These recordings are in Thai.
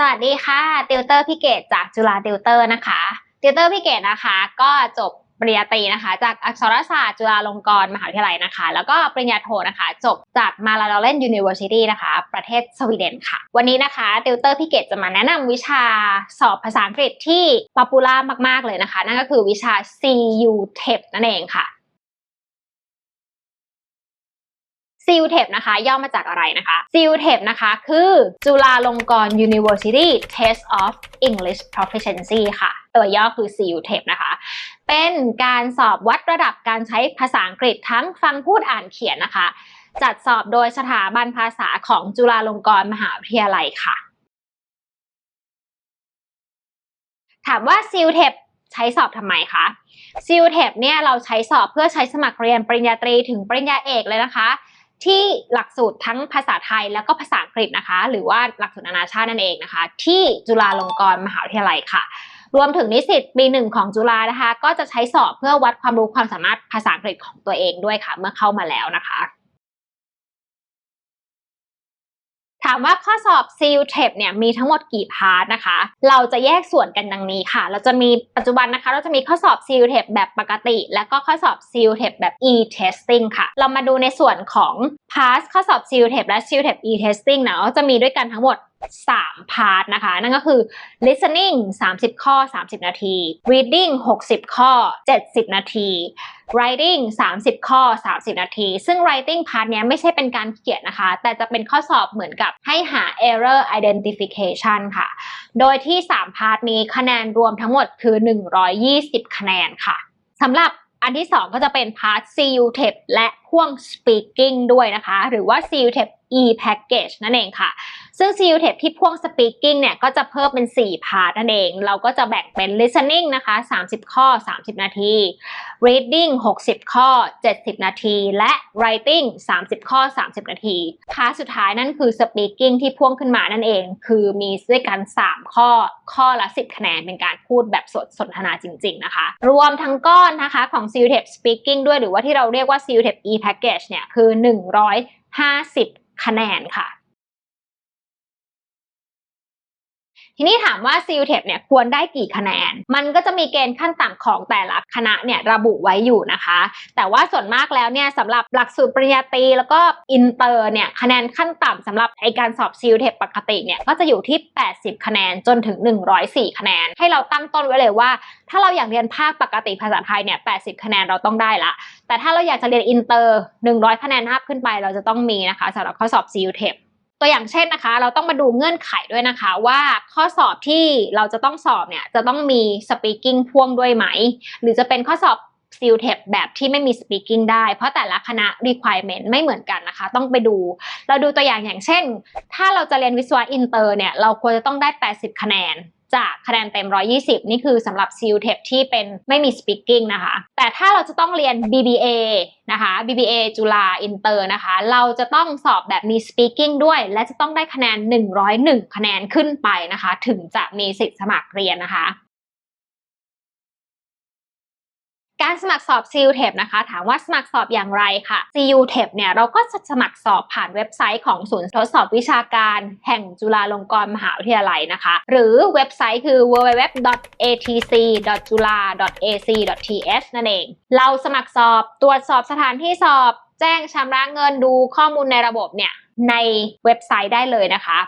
สวัสดีค่ะติวเตอร์พี่เกดจากจุฬาติวเตอร์นะคะติวเตอร์พี่เกดนะคะ ก็จบปริญญาตรีนะคะ จากอักษรศาสตร์จุฬาลงกรณ์มหาวิทยาลัยนะคะ แล้วก็ปริญญาโทนะคะ จบจากมาลาดอเลนยูนิเวอร์ซิตี้นะคะ ประเทศสวีเดนค่ะ วันนี้นะคะติวเตอร์พี่เกดจะมาแนะนำวิชาสอบภาษาอังกฤษที่ป๊อปปูล่ามากๆเลยนะคะ นั่นก็คือวิชา CU TEP นั่นเองค่ะ CUTEP นะคะ ย่อมาจากอะไรนะคะ CUTEP นะคะคือจุฬาลงกรณ์ University Test of English Proficiency ค่ะ ตัวย่อคือ CUTEP นะคะ เป็นการสอบวัดระดับการใช้ภาษาอังกฤษทั้งฟังพูดอ่านเขียนนะคะ จัดสอบโดยสถาบันภาษาของจุฬาลงกรณ์มหาวิทยาลัยค่ะ ถามว่า CUTEP ใช้สอบทำไมคะ CUTEP เนี่ยเราใช้สอบเพื่อใช้สมัครเรียนปริญญาตรีถึงปริญญาเอกเลยนะคะ ที่หลักสูตรทั้งภาษาไทยแล้วก็ภาษาอังกฤษนะคะ หรือว่าหลักสูตรนานาชาตินั่นเองนะคะ ที่จุฬาลงกรณ์มหาวิทยาลัยค่ะ รวมถึงนิสิตปีหนึ่งของจุฬานะคะ ก็จะใช้สอบเพื่อวัดความรู้ความสามารถภาษาอังกฤษของตัวเองด้วยค่ะ เมื่อเข้ามาแล้วนะคะ ถามว่าข้อสอบ c l t e p เนี่ยมีทั้งหมดกี่พาร์ทนะคะ เราจะแยกส่วนกันดังนี้ค่ะ เราจะมีปัจจุบันนะคะ เราจะมีข้อสอบ c l t e p แบบปกติ และก็ข้อสอบ c l t e p แบบ e-testing ค่ะ เรามาดูในส่วนของพาร์ทข้อสอบ c l t e p และ c l t e p e-testing นะจะมีด้วยกันทั้งหมด 3 พาร์ทนะคะ นั่นก็คือ listening 30 ข้อ 30 นาที reading 60 ข้อ 70 นาที writing 30 ข้อ 30 นาที ซึ่ง writing part เนี้ยไม่ใช่เป็นการเขียนนะคะ แต่จะเป็นข้อสอบเหมือนกับให้หา error identification ค่ะ โดยที่ 3 พาร์ทนี้คะแนนรวมทั้งหมดคือ 120 คะแนนค่ะสำหรับอันที่ 2 ก็จะเป็นพาร์ท CUTEP และพ่วง speaking ด้วยนะคะ หรือว่า CUTEP e-package นั่นเองค่ะ ซึ่ง CUTEP ที่พ่วง speaking เนี่ย ก็จะเพิ่มเป็น 4 พาร์ทนั่นเอง เราก็จะแบ่งเป็น listening นะคะ 30 ข้อ 30 นาที reading 60 ข้อ 70 นาที และ writing 30 ข้อ 30 นาที พาร์ทสุดท้ายนั่นคือ speaking ที่พ่วงขึ้นมานั่นเอง คือมีด้วยกัน 3 ข้อ ข้อละ 10 คะแนน เป็นการพูดแบบสดสนทนาจริง ๆ นะคะ รวมทั้งก้อนนะคะของ CUTEP speaking ด้วย หรือว่าที่เราเรียกว่า CUTEP e-package เนี่ย คือ 150 คะแนนค่ะ ทีนี้ถามว่า CUTEP เนี่ยควรได้กี่คะแนน มันก็จะมีเกณฑ์ขั้นต่ำของแต่ละคณะเนี่ยระบุไว้อยู่นะคะ แต่ว่าส่วนมากแล้วเนี่ยสำหรับหลักสูตรปริญญาตรีแล้วก็อินเตอร์เนี่ยคะแนนขั้นต่ำสำหรับไอการสอบ CUTEP ปกติเนี่ยก็จะอยู่ที่ 80 คะแนนจนถึง 104 คะแนน ให้เราตั้งต้นไว้เลยว่า ถ้าเราอยากเรียนภาคปกติภาษาไทยเนี่ย 80 คะแนนเราต้องได้ละ แต่ถ้าเราอยากจะเรียนอินเตอร์ 100 คะแนนขึ้นไปเราจะต้องมีนะคะสำหรับข้อสอบ CUTEP ตัวอย่างเช่นนะคะ เราต้องมาดูเงื่อนไขด้วยนะคะว่าข้อสอบที่เราจะต้องสอบเนี่ยจะต้องมี speaking พ่วงด้วยไหม หรือจะเป็นข้อสอบซิลเทปแบบที่ไม่มี speaking ได้ เพราะแต่ละคณะ requirement ไม่เหมือนกันนะคะ ต้องไปดู เราดูตัวอย่างอย่างเช่น ถ้าเราจะเรียนวิศวะอินเตอร์เนี่ย เราควรจะต้องได้ 80 คะแนน จากคะแนนเต็ม 120 นี่คือสำหรับ s i l t e p ที่เป็นไม่มี speaking นะคะ แต่ถ้าเราจะต้องเรียน BBA นะคะ BBA จุฬาอินเตอร์นะคะ เราจะต้องสอบแบบมี speaking ด้วย และจะต้องได้คะแนน 101 คะแนนขึ้นไปนะคะ ถึงจะมีสิทธิ์สมัครเรียนนะคะ การสมัครสอบ CUTEP นะคะ ถามว่าสมัครสอบอย่างไรค่ะ CUTEP เนี่ยเราก็จะสมัครสอบผ่านเว็บไซต์ของศูนย์ทดสอบวิชาการแห่งจุฬาลงกรณ์มหาวิทยาลัยนะคะ หรือเว็บไซต์คือ www.atc.jula.ac.th นั่นเอง เราสมัครสอบตรวจสอบสถานที่สอบ แจ้งชำระเงินดูข้อมูลในระบบเนี่ยในเว็บไซต์ได้เลยนะคะ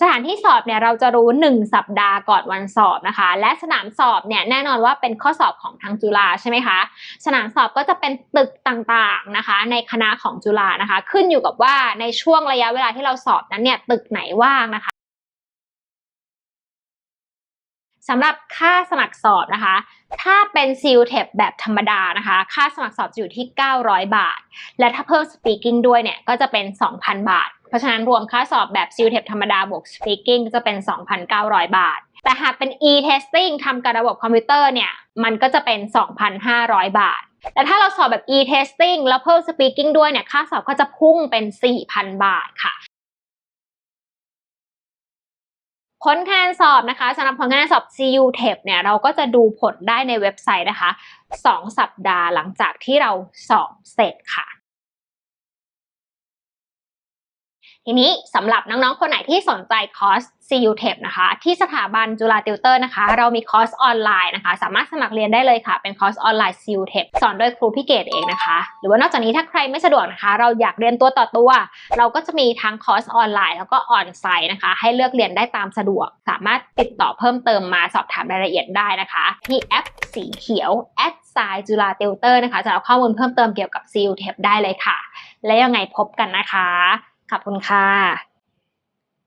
สถานที่สอบเนี่ยเราจะรู้ 1 สัปดาห์ก่อนวันสอบนะคะ และสนามสอบเนี่ยแน่นอนว่าเป็นข้อสอบของทางจุฬาใช่ไหมคะสนามสอบก็จะเป็นตึกต่างๆนะคะ ในคณะของจุฬานะคะ ขึ้นอยู่กับว่าในช่วงระยะเวลาที่เราสอบนั้นเนี่ยตึกไหนว่างนะคะสำหรับค่าสมัครสอบนะคะ ถ้าเป็น s i l t e p แบบธรรมดานะคะ ค่าสมัครสอบจะอยู่ที่ 900 บาท และถ้าเพิ่ม speaking ด้วยเนี่ยก็จะเป็น 2,000 บาท ราะฉะนั้นรวมค่าสอบแบบ s i l t e p ธรรมดาบวก speaking ก็จะเป็น 2,900 บาท แต่หากเป็น e-testing ทำกับระบบคอมพิวเตอร์เนี่ย มันก็จะเป็น 2,500 บาท แต่ถ้าเราสอบแบบ e-testing แล้วเพิ่ม speaking ด้วยเนี่ย ค่าสอบก็จะพุ่งเป็น 4,000 บาทค่ะผลคะแนนสอบนะคะสำหรับผลคะแนนสอบ CUTEP เนี่ยเราก็จะดูผลได้ในเว็บไซต์นะคะ 2 สัปดาห์หลังจากที่เราสอบเสร็จค่ะ ทีนี้สำหรับน้องๆ คนไหนที่สนใจคอร์ส CU t e p นะคะ ที่สถาบันจุฬาติวเตอร์นะคะ เรามีคอร์สออนไลน์นะคะ สามารถสมัครเรียนได้เลยค่ะ เป็นคอร์สออนไลน์ CU t e p สอนโดยครูพี่เกดเองนะคะ หรือว่านอกจากนี้ถ้าใครไม่สะดวกนะคะ เราอยากเรียนตัวต่อตัว เราก็จะมีทั้งคอร์สออนไลน์แล้วก็ออนไซต์นะคะ ให้เลือกเรียนได้ตามสะดวก สามารถติดต่อเพิ่มเติมมาสอบถามรายละเอียดได้นะคะ ที่แอปสีเขียวแอดไซจุฬาติวเตอร์นะคะจะเอาข้อมูลเพิ่มเติมเกี่ยวกับ CU t e p ได้เลยค่ะ และยังไงพบกันนะคะ ขอบคุณค่ะ